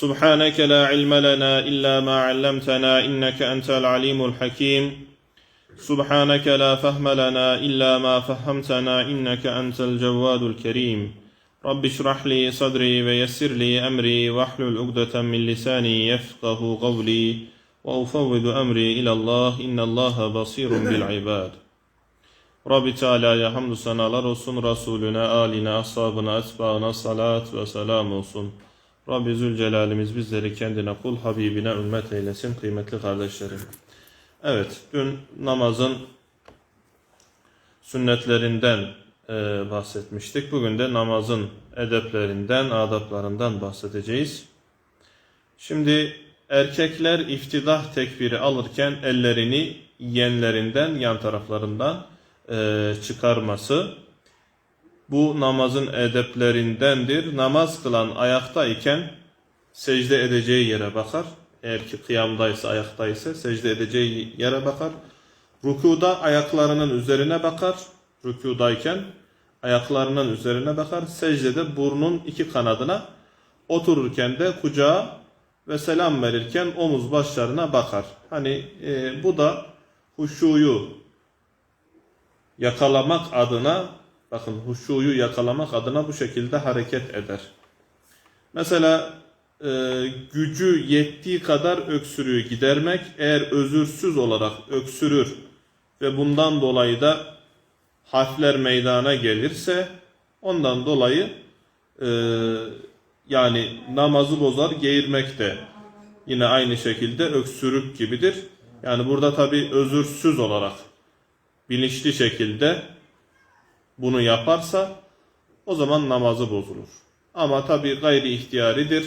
سبحانك لا علم لنا إلا ما علمتنا إنك أنت العليم الحكيم. سبحانك لا فهم لنا إلا ما فهمتنا إنك أنت الجواد الكريم. رب اشرح لي صدري ويسر لي أمري واحلل عقدة من لساني يفقه قولي وأفوض أمري إلى الله إن الله بصير بالعباد. Rabbi Teala'ya hamdü senalar olsun, Resulüne, aline, ashabına, etbaına salat ve selam olsun. Rabbi Zülcelal'imiz bizleri kendine kul Habibine ümmet eylesin kıymetli kardeşlerim. Evet, dün namazın sünnetlerinden e, bahsetmiştik. Bugün de namazın edeplerinden, adaplarından bahsedeceğiz. Şimdi erkekler iftidah tekbiri alırken ellerini yenlerinden, yan taraflarından e, çıkarması bu namazın edeplerindendir. Namaz kılan ayaktayken secde edeceği yere bakar. Eğer ki kıyamdaysa, ayaktaysa secde edeceği yere bakar. Rükuda ayaklarının üzerine bakar. Rükudayken ayaklarının üzerine bakar. Secdede burnun iki kanadına otururken de kucağa ve selam verirken omuz başlarına bakar. Hani e, bu da huşuyu yakalamak adına bakın huşuyu yakalamak adına bu şekilde hareket eder. Mesela e, gücü yettiği kadar öksürüğü gidermek eğer özürsüz olarak öksürür ve bundan dolayı da harfler meydana gelirse ondan dolayı e, yani namazı bozar geğirmek de yine aynı şekilde öksürük gibidir. Yani burada tabi özürsüz olarak bilinçli şekilde bunu yaparsa o zaman namazı bozulur. Ama tabi gayri ihtiyaridir.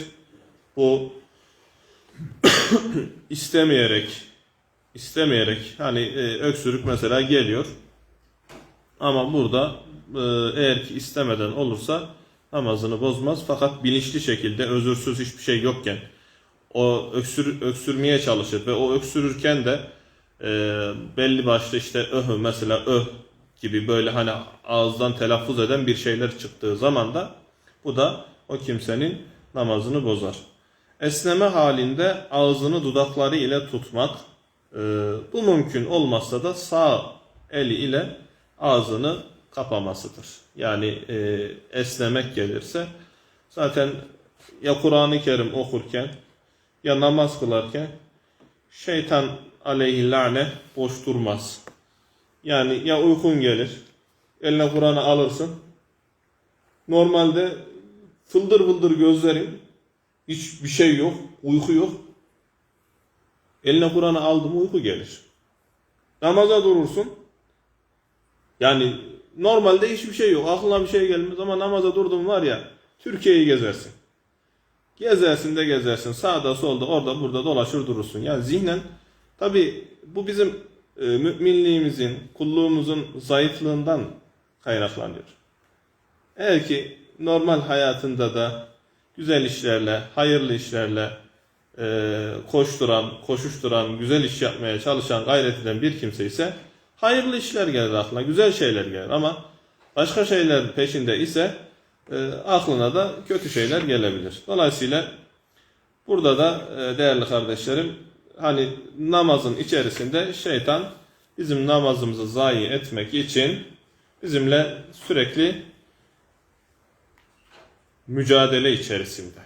Bu istemeyerek istemeyerek hani e, öksürük mesela geliyor. Ama burada e, eğer ki istemeden olursa namazını bozmaz. Fakat bilinçli şekilde özürsüz hiçbir şey yokken o öksür, öksürmeye çalışır ve o öksürürken de e, belli başlı işte öh mesela öh gibi böyle hani ağızdan telaffuz eden bir şeyler çıktığı zaman da bu da o kimsenin namazını bozar. Esneme halinde ağzını dudakları ile tutmak e, bu mümkün olmazsa da sağ eli ile ağzını kapamasıdır. Yani e, esnemek gelirse zaten ya Kur'an-ı Kerim okurken ya namaz kılarken şeytan aleyhillâne boş durmaz. Yani ya uykun gelir, eline Kur'an'ı alırsın. Normalde fıldır fıldır gözlerin, hiçbir şey yok, uyku yok. Eline Kur'an'ı aldım uyku gelir. Namaza durursun. Yani normalde hiçbir şey yok. Aklına bir şey gelmez ama namaza durdun var ya Türkiye'yi gezersin. Gezersin de gezersin. Sağda solda orada burada dolaşır durursun. Yani zihnen tabi bu bizim müminliğimizin, kulluğumuzun zayıflığından kaynaklanıyor. Eğer ki normal hayatında da güzel işlerle, hayırlı işlerle e, koşturan, koşuşturan, güzel iş yapmaya çalışan, gayret eden bir kimse ise hayırlı işler gelir aklına, güzel şeyler gelir ama başka şeyler peşinde ise e, aklına da kötü şeyler gelebilir. Dolayısıyla burada da e, değerli kardeşlerim hani namazın içerisinde şeytan bizim namazımızı zayi etmek için bizimle sürekli mücadele içerisinde.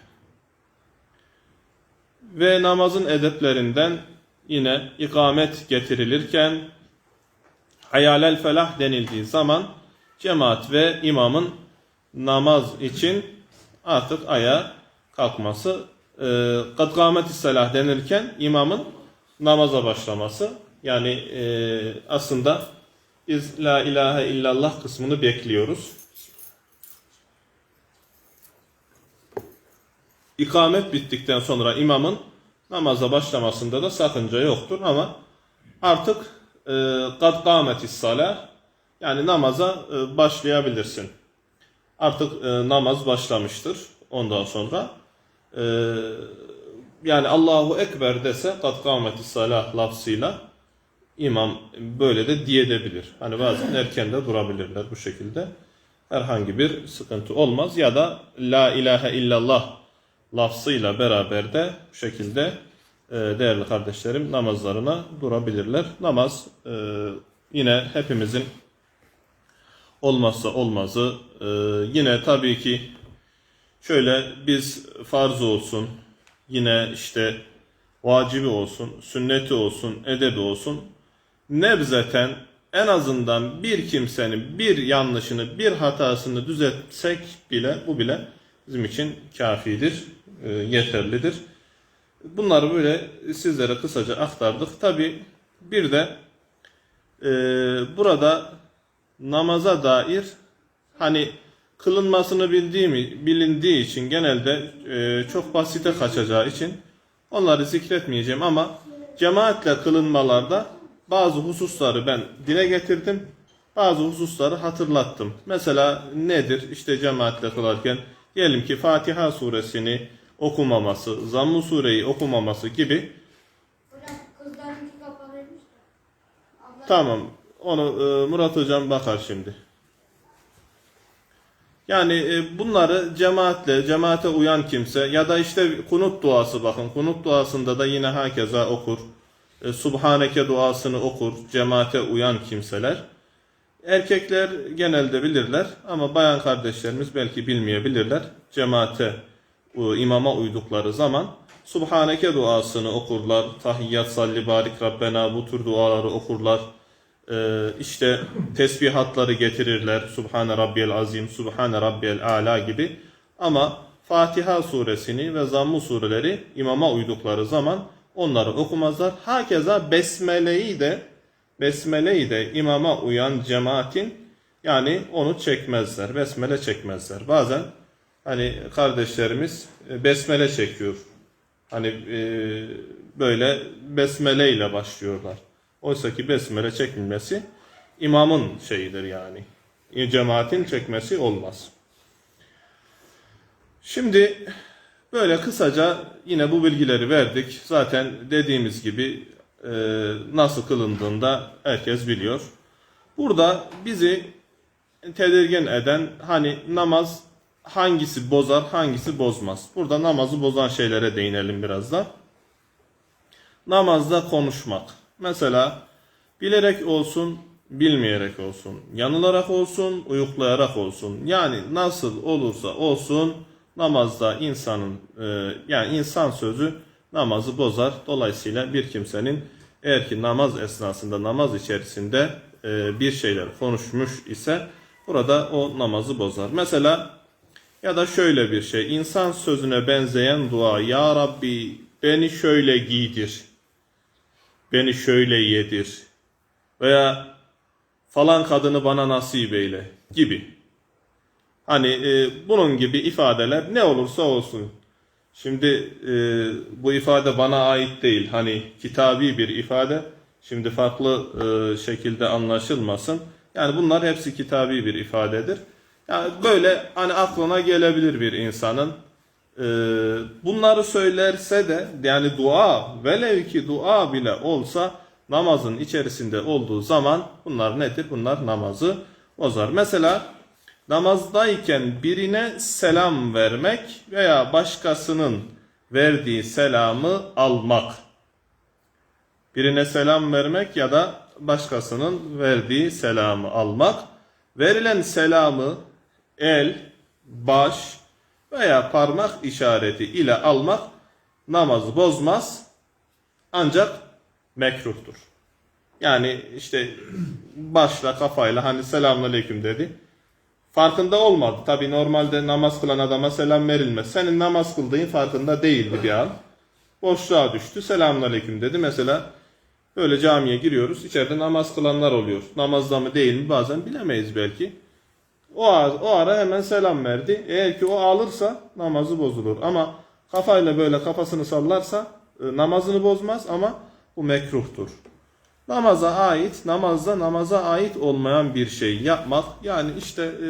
Ve namazın edeplerinden yine ikamet getirilirken hayalel felah denildiği zaman cemaat ve imamın namaz için artık ayağa kalkması kad kâmeti selah denirken imamın namaza başlaması. Yani e, aslında biz la ilahe illallah kısmını bekliyoruz. ikamet bittikten sonra imamın namaza başlamasında da sakınca yoktur ama artık e, kad kâmetis salah yani namaza e, başlayabilirsin. Artık e, namaz başlamıştır ondan sonra. E, yani Allahu Ekber dese kad kâmetis salah lafzıyla imam böyle de diyebilir. Hani bazen erken de durabilirler bu şekilde. Herhangi bir sıkıntı olmaz ya da la ilahe illallah lafzıyla beraber de bu şekilde e, değerli kardeşlerim namazlarına durabilirler. Namaz e, yine hepimizin olmazsa olmazı. E, yine tabii ki şöyle biz farz olsun, yine işte vacibi olsun, sünneti olsun, edebi olsun nebzeten en azından bir kimsenin bir yanlışını, bir hatasını düzeltsek bile bu bile bizim için kafidir, e, yeterlidir. Bunları böyle sizlere kısaca aktardık. Tabi bir de e, burada namaza dair hani kılınmasını bildiğimi bilindiği için genelde e, çok basite kaçacağı için onları zikretmeyeceğim ama cemaatle kılınmalarda bazı hususları ben dile getirdim. Bazı hususları hatırlattım. Mesela nedir? İşte cemaatle kılarken diyelim ki Fatiha suresini okumaması, Zamm-ı sureyi okumaması gibi Tamam. Onu e, Murat Hocam bakar şimdi. Yani e, bunları cemaatle, cemaate uyan kimse ya da işte kunut duası bakın. Kunut duasında da yine hakeza okur. E, Subhaneke duasını okur. Cemaate uyan kimseler. Erkekler genelde bilirler ama bayan kardeşlerimiz belki bilmeyebilirler. Cemaate, u- imama uydukları zaman Subhaneke duasını okurlar. Tahiyyat, salli, barik, Rabbena bu tür duaları okurlar. Ee, işte tesbihatları getirirler. Subhane Rabbiyel Azim, Subhane Rabbiyel Ala gibi. Ama Fatiha suresini ve Zammu sureleri imama uydukları zaman onları okumazlar. Hakeza Besmele'yi de Besmele'yi de imama uyan cemaatin yani onu çekmezler. Besmele çekmezler. Bazen hani kardeşlerimiz e, besmele çekiyor. Hani e, böyle besmele ile başlıyorlar. Oysa ki besmele çekilmesi imamın şeyidir yani. Cemaatin çekmesi olmaz. Şimdi böyle kısaca yine bu bilgileri verdik. Zaten dediğimiz gibi e, nasıl kılındığında herkes biliyor. Burada bizi tedirgin eden hani namaz hangisi bozar hangisi bozmaz. Burada namazı bozan şeylere değinelim biraz da. Namazda konuşmak. Mesela bilerek olsun, bilmeyerek olsun, yanılarak olsun, uyuklayarak olsun. Yani nasıl olursa olsun namazda insanın e, yani insan sözü namazı bozar. Dolayısıyla bir kimsenin eğer ki namaz esnasında namaz içerisinde e, bir şeyler konuşmuş ise burada o namazı bozar. Mesela ya da şöyle bir şey insan sözüne benzeyen dua Ya Rabbi beni şöyle giydir beni şöyle yedir veya falan kadını bana nasip eyle gibi. Hani e, bunun gibi ifadeler ne olursa olsun. Şimdi e, bu ifade bana ait değil. Hani kitabi bir ifade. Şimdi farklı e, şekilde anlaşılmasın. Yani bunlar hepsi kitabi bir ifadedir. Yani böyle hani aklına gelebilir bir insanın. Ee, bunları söylerse de yani dua velev ki dua bile olsa namazın içerisinde olduğu zaman bunlar nedir? Bunlar namazı bozar. Mesela namazdayken birine selam vermek veya başkasının verdiği selamı almak. Birine selam vermek ya da başkasının verdiği selamı almak. Verilen selamı el, baş, veya parmak işareti ile almak namazı bozmaz ancak mekruhtur. Yani işte başla kafayla hani selamünaleyküm dedi. Farkında olmadı. Tabi normalde namaz kılan adama selam verilmez. Senin namaz kıldığın farkında değildi bir an. Boşluğa düştü. Selamünaleyküm dedi. Mesela böyle camiye giriyoruz. İçeride namaz kılanlar oluyor. Namazda mı değil mi bazen bilemeyiz belki. O ara, o ara hemen selam verdi. Eğer ki o alırsa namazı bozulur. Ama kafayla böyle kafasını sallarsa e, namazını bozmaz ama bu mekruhtur. Namaza ait, namazda namaza ait olmayan bir şey yapmak yani işte e,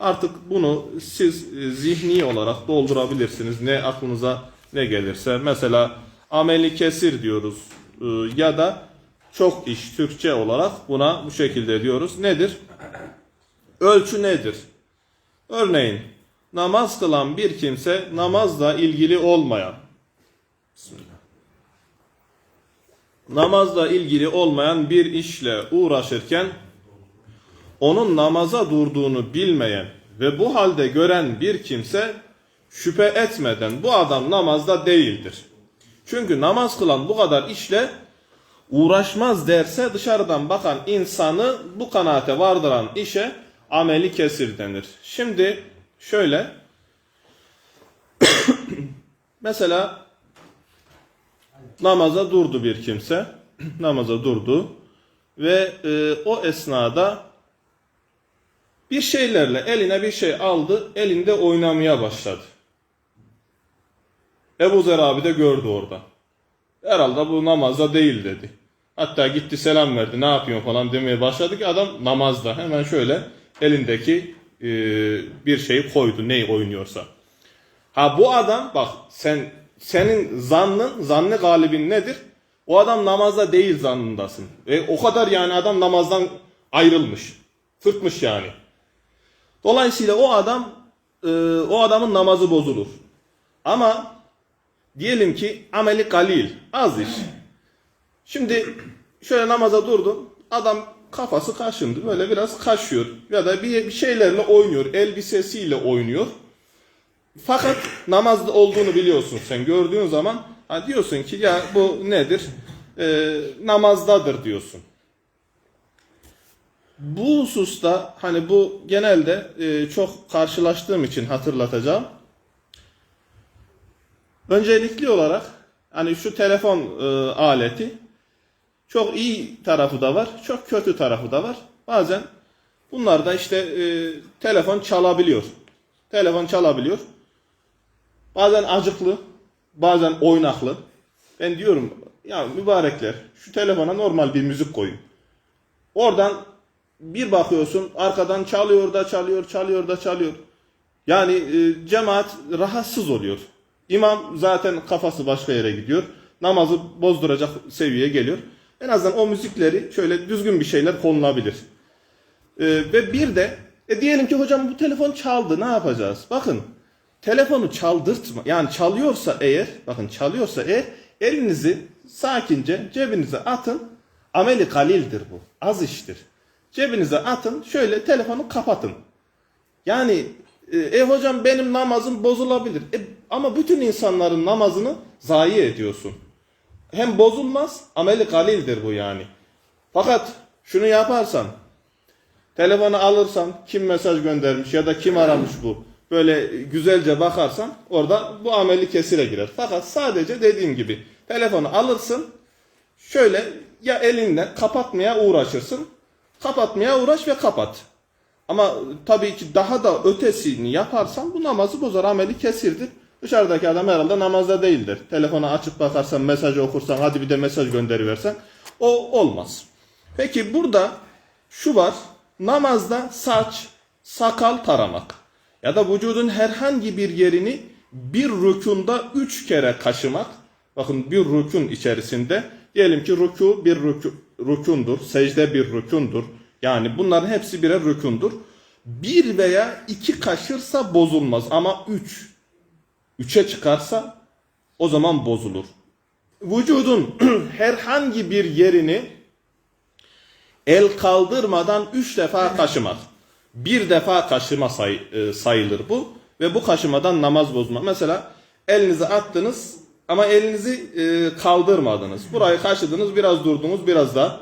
artık bunu siz e, zihni olarak doldurabilirsiniz. Ne aklınıza ne gelirse. Mesela ameli kesir diyoruz ya da çok iş Türkçe olarak buna bu şekilde diyoruz. Nedir? Ölçü nedir? Örneğin namaz kılan bir kimse namazla ilgili olmayan. Namazla ilgili olmayan bir işle uğraşırken onun namaza durduğunu bilmeyen ve bu halde gören bir kimse şüphe etmeden bu adam namazda değildir. Çünkü namaz kılan bu kadar işle uğraşmaz derse dışarıdan bakan insanı bu kanaate vardıran işe ameli kesir denir. Şimdi şöyle mesela namaza durdu bir kimse namaza durdu ve e, o esnada bir şeylerle eline bir şey aldı elinde oynamaya başladı. Ebu Zer abi de gördü orada. Herhalde bu namazda değil dedi. Hatta gitti selam verdi ne yapıyorsun falan demeye başladı ki adam namazda. Hemen şöyle elindeki e, bir şeyi koydu neyi oynuyorsa. Ha bu adam bak sen senin zannın, zannı galibin nedir? O adam namazda değil zannındasın. Ve o kadar yani adam namazdan ayrılmış. Fırtmış yani. Dolayısıyla o adam e, o adamın namazı bozulur. Ama diyelim ki ameli galil, az iş. Şimdi şöyle namaza durdun. Adam kafası kaşındı. Böyle biraz kaşıyor. Ya da bir, bir şeylerle oynuyor. Elbisesiyle oynuyor. Fakat namazda olduğunu biliyorsun sen. Gördüğün zaman ha diyorsun ki ya bu nedir? Ee, namazdadır diyorsun. Bu hususta hani bu genelde e, çok karşılaştığım için hatırlatacağım. Öncelikli olarak hani şu telefon e, aleti çok iyi tarafı da var, çok kötü tarafı da var. Bazen bunlar da işte e, telefon çalabiliyor. Telefon çalabiliyor. Bazen acıklı, bazen oynaklı. Ben diyorum ya mübarekler şu telefona normal bir müzik koyun. Oradan bir bakıyorsun arkadan çalıyor da çalıyor, çalıyor da çalıyor. Yani e, cemaat rahatsız oluyor. İmam zaten kafası başka yere gidiyor. Namazı bozduracak seviyeye geliyor. En azından o müzikleri şöyle düzgün bir şeyler konulabilir. E, ve bir de e, diyelim ki hocam bu telefon çaldı ne yapacağız? Bakın telefonu çaldırtma yani çalıyorsa eğer bakın çalıyorsa eğer elinizi sakince cebinize atın. Ameli kalildir bu. Az iştir. Cebinize atın şöyle telefonu kapatın. Yani e, e hocam benim namazım bozulabilir. E, ama bütün insanların namazını zayi ediyorsun. Hem bozulmaz ameli kalildir bu yani. Fakat şunu yaparsan telefonu alırsan kim mesaj göndermiş ya da kim aramış bu böyle güzelce bakarsan orada bu ameli kesire girer. Fakat sadece dediğim gibi telefonu alırsın şöyle ya elinle kapatmaya uğraşırsın. Kapatmaya uğraş ve kapat. Ama tabii ki daha da ötesini yaparsan bu namazı bozar ameli kesirdir. Dışarıdaki adam herhalde namazda değildir. Telefonu açıp bakarsan, mesajı okursan, hadi bir de mesaj gönderiversen o olmaz. Peki burada şu var. Namazda saç, sakal taramak ya da vücudun herhangi bir yerini bir rükunda üç kere kaşımak. Bakın bir rükun içerisinde diyelim ki rüku bir rükü, rükundur, secde bir rükundur. Yani bunların hepsi birer rükundur. Bir veya iki kaşırsa bozulmaz ama üç, üçe çıkarsa o zaman bozulur. Vücudun herhangi bir yerini el kaldırmadan üç defa kaşımak. Bir defa kaşıma say, e, sayılır bu. Ve bu kaşımadan namaz bozma. Mesela elinizi attınız ama elinizi e, kaldırmadınız. Burayı kaşıdınız, biraz durdunuz, biraz daha.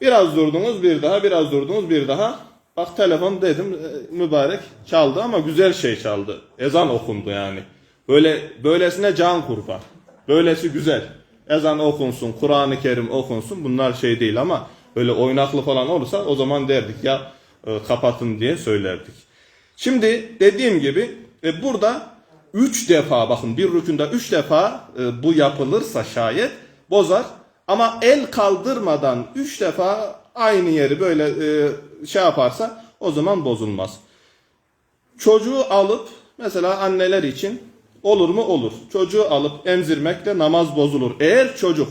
Biraz durdunuz, bir daha, biraz durdunuz, bir daha. Bak telefon dedim e, mübarek çaldı ama güzel şey çaldı. Ezan okundu yani. Böyle böylesine can kurban. Böylesi güzel. Ezan okunsun, Kur'an-ı Kerim okunsun. Bunlar şey değil ama böyle oynaklı falan olursa o zaman derdik ya e, kapatın diye söylerdik. Şimdi dediğim gibi e, burada üç defa bakın bir rükünde üç defa e, bu yapılırsa şayet bozar. Ama el kaldırmadan üç defa aynı yeri böyle e, şey yaparsa o zaman bozulmaz. Çocuğu alıp mesela anneler için olur mu? Olur. Çocuğu alıp emzirmekle namaz bozulur. Eğer çocuk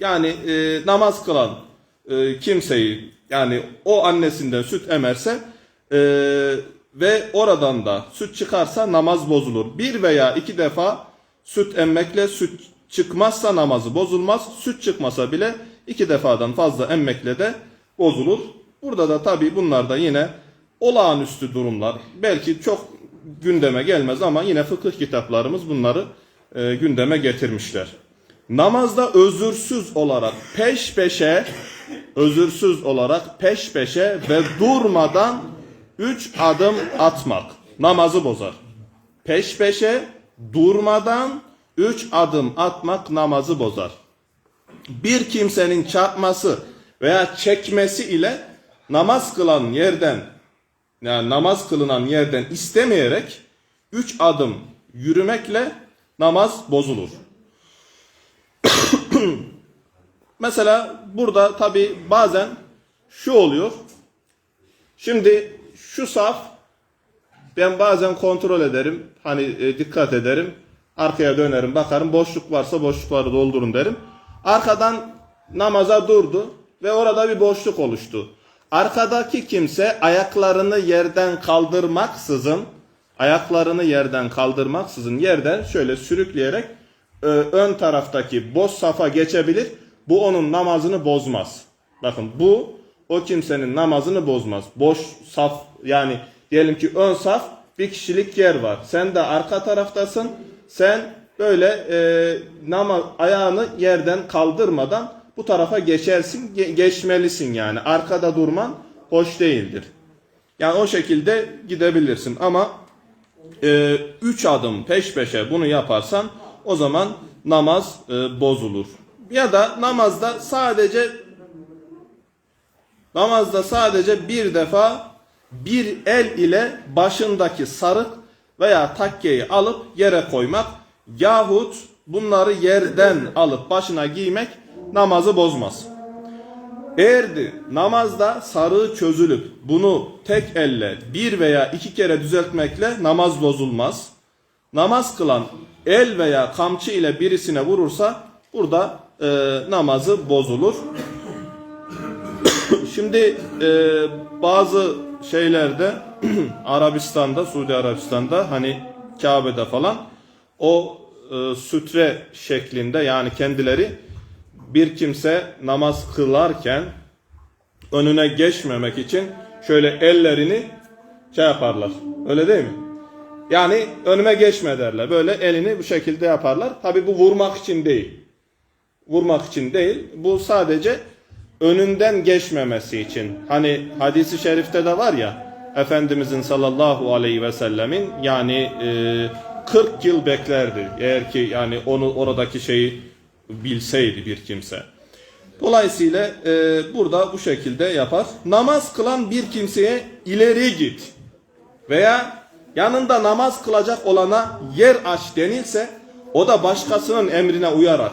yani e, namaz kılan e, kimseyi yani o annesinden süt emerse e, ve oradan da süt çıkarsa namaz bozulur. Bir veya iki defa süt emmekle süt çıkmazsa namazı bozulmaz. Süt çıkmasa bile iki defadan fazla emmekle de bozulur. Burada da tabi bunlar da yine olağanüstü durumlar. Belki çok gündeme gelmez ama yine fıkıh kitaplarımız bunları e, gündeme getirmişler. Namazda özürsüz olarak peş peşe özürsüz olarak peş peşe ve durmadan üç adım atmak namazı bozar. Peş peşe durmadan üç adım atmak namazı bozar. Bir kimsenin çarpması veya çekmesi ile namaz kılan yerden yani namaz kılınan yerden istemeyerek üç adım yürümekle namaz bozulur. Mesela burada tabi bazen şu oluyor. Şimdi şu saf ben bazen kontrol ederim. Hani e, dikkat ederim. Arkaya dönerim bakarım. Boşluk varsa boşlukları doldurun derim. Arkadan namaza durdu ve orada bir boşluk oluştu. Arkadaki kimse ayaklarını yerden kaldırmaksızın ayaklarını yerden kaldırmaksızın yerden şöyle sürükleyerek e, ön taraftaki boş safa geçebilir. Bu onun namazını bozmaz. Bakın bu o kimsenin namazını bozmaz. Boş saf yani diyelim ki ön saf bir kişilik yer var. Sen de arka taraftasın. Sen böyle e, nama, ayağını yerden kaldırmadan bu tarafa geçersin, ge- geçmelisin yani. Arkada durman hoş değildir. Yani o şekilde gidebilirsin ama e, üç adım peş peşe bunu yaparsan o zaman namaz e, bozulur. Ya da namazda sadece namazda sadece bir defa bir el ile başındaki sarık veya takkeyi alıp yere koymak yahut bunları yerden alıp başına giymek namazı bozmaz. Eğerdi namazda sarığı çözülüp bunu tek elle bir veya iki kere düzeltmekle namaz bozulmaz. Namaz kılan el veya kamçı ile birisine vurursa burada e, namazı bozulur. Şimdi e, bazı şeylerde Arabistan'da, Suudi Arabistan'da hani Kabe'de falan o e, sütre şeklinde yani kendileri bir kimse namaz kılarken önüne geçmemek için şöyle ellerini şey yaparlar. Öyle değil mi? Yani önüme geçme derler. Böyle elini bu şekilde yaparlar. Tabi bu vurmak için değil. Vurmak için değil. Bu sadece önünden geçmemesi için. Hani hadisi şerifte de var ya Efendimizin sallallahu aleyhi ve sellemin yani e, 40 yıl beklerdi. Eğer ki yani onu oradaki şeyi bilseydi bir kimse. Dolayısıyla e, burada bu şekilde yapar. Namaz kılan bir kimseye ileri git veya yanında namaz kılacak olana yer aç denilse o da başkasının emrine uyarak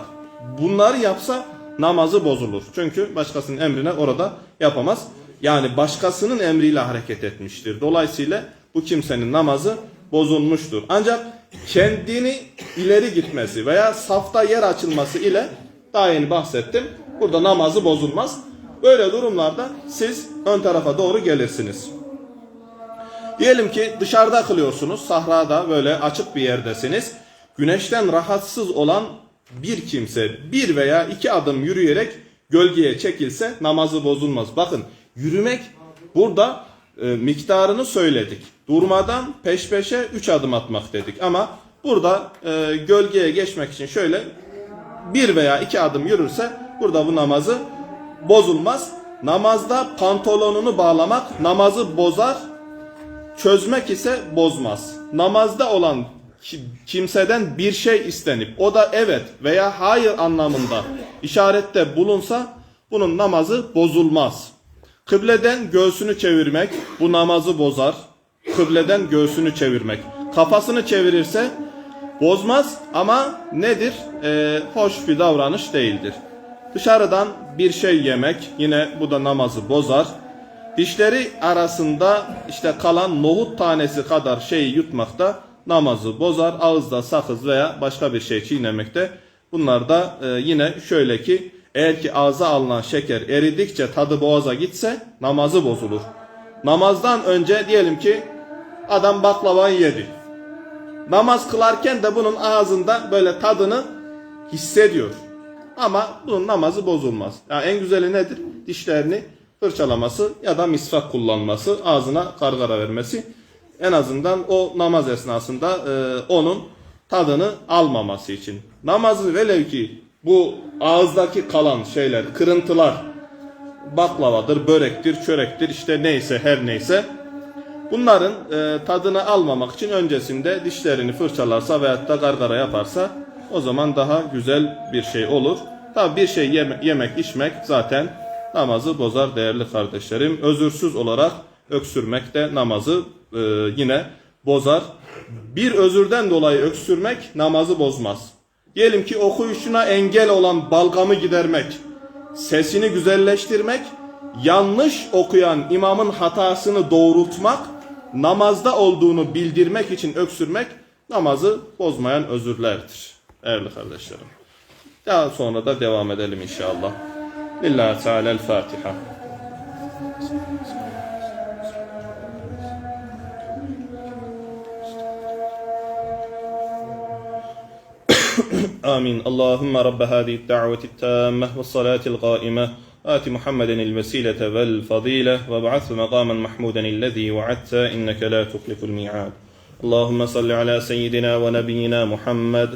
bunları yapsa namazı bozulur. Çünkü başkasının emrine orada yapamaz. Yani başkasının emriyle hareket etmiştir. Dolayısıyla bu kimsenin namazı bozulmuştur. Ancak kendini ileri gitmesi veya safta yer açılması ile daha yeni bahsettim. Burada namazı bozulmaz. Böyle durumlarda siz ön tarafa doğru gelirsiniz. Diyelim ki dışarıda kılıyorsunuz, sahrada böyle açık bir yerdesiniz. Güneşten rahatsız olan bir kimse bir veya iki adım yürüyerek gölgeye çekilse namazı bozulmaz. Bakın yürümek burada e, miktarını söyledik. Durmadan peş peşe üç adım atmak dedik. Ama burada e, gölgeye geçmek için şöyle bir veya iki adım yürürse burada bu namazı bozulmaz. Namazda pantolonunu bağlamak namazı bozar çözmek ise bozmaz. Namazda olan ki- kimseden bir şey istenip o da evet veya hayır anlamında işarette bulunsa bunun namazı bozulmaz. Kıbleden göğsünü çevirmek bu namazı bozar. Kıbleden göğsünü çevirmek. Kafasını çevirirse Bozmaz ama nedir? Ee, hoş bir davranış değildir. Dışarıdan bir şey yemek yine bu da namazı bozar. Dişleri arasında işte kalan nohut tanesi kadar şeyi yutmak da namazı bozar. Ağızda sakız veya başka bir şey çiğnemekte. Bunlar da e, yine şöyle ki eğer ki ağza alınan şeker eridikçe tadı boğaza gitse namazı bozulur. Namazdan önce diyelim ki adam baklavayı yedi. Namaz kılarken de bunun ağzında böyle tadını hissediyor. Ama bunun namazı bozulmaz. Yani en güzeli nedir? Dişlerini fırçalaması ya da misvak kullanması, ağzına kargara vermesi. En azından o namaz esnasında e, onun tadını almaması için. Namazı velev ki bu ağızdaki kalan şeyler, kırıntılar, baklavadır, börektir, çörektir işte neyse her neyse Bunların e, tadını almamak için öncesinde dişlerini fırçalarsa veyahut da gargara yaparsa o zaman daha güzel bir şey olur. Tabi bir şey yeme- yemek içmek zaten namazı bozar değerli kardeşlerim. Özürsüz olarak öksürmek de namazı e, yine bozar. Bir özürden dolayı öksürmek namazı bozmaz. Diyelim ki okuyuşuna engel olan balgamı gidermek, sesini güzelleştirmek, yanlış okuyan imamın hatasını doğrultmak, namazda olduğunu bildirmek için öksürmek namazı bozmayan özürlerdir. Değerli kardeşlerim. Daha sonra da devam edelim inşallah. Lillahi Teala'l-Fatiha. آمين اللهم رب هذه الدعوة التامة والصلاة القائمة آت محمدا الوسيلة والفضيلة وابعثه مقاما محمودا الذي وعدت إنك لا تخلف الميعاد. اللهم صل على سيدنا ونبينا محمد.